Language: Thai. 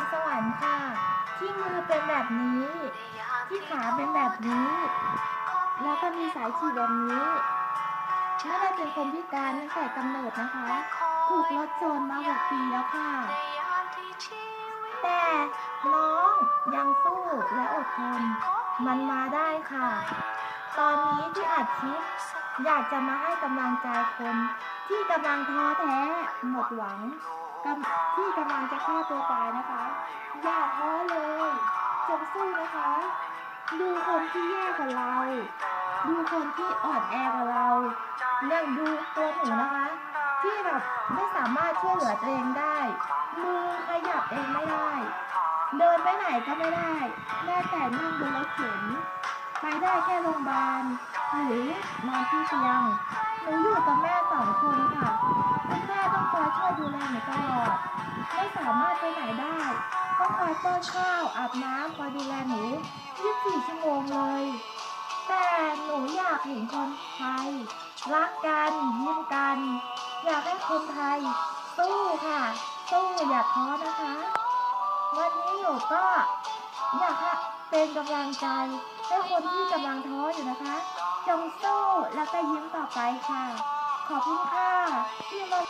รสวรรค์ค่ะ ที่มือเป็นแบบนี้ ที่ขาเป็นแบบนี้ แล้วก็มีสายฉีดแบบนี้ไม่ได้เป็นคนพิการตั้งแต่กำเนิดนะคะ ถูกรถชนมาหกปีแล้วค่ะ แต่น้องยังสู้และอดทน มันมาได้ค่ะ ตอนนี้ที่อัดคลิปอยากจะมาให้กำลังใจคนที่กำลังท้อแท้หมดหวัง กำที่กำลังจะฆ่าตัวตายนะคะ อย่าท้อเลยจงสู้นะคะ ดูคนที่แย่กว่าเรา ดูคนที่อ่อนแอกว่าเราอย่างดูตัวหนูนะคะ ที่แบบไม่สามารถช่วยเหลือตัวเองได้มือขยับเองไม่ได้ เดินไปไหนก็ไม่ได้แม้แต่นั่งบนรถเข็นไปได้แค่โรงพยาบาลหรือนอนที่เตียงหนูอยู่กับแม่ สองคนค่ะคุณแม่ต้องคอยช่วยดูแลหนูตลอด ไม่สามารถไปไหนได้ ต้องคอยป้อนข้าวอาบน้ำคอยดูแลหนู 24 ชั่วโมงเลย แต่หนูอยากเห็นคนไทย รักกันยิ้มกัน อยากให้คนไทย สู้ค่ะ สู้อย่าท้อนะคะ วันนี้หนูก็อยากเป็นกำลังใจให้คนที่กำลังท้ออยู่นะคะ จงสู้แล้วก็ยิ้มต่อไปค่ะ ขอบคุณค่ะที่มา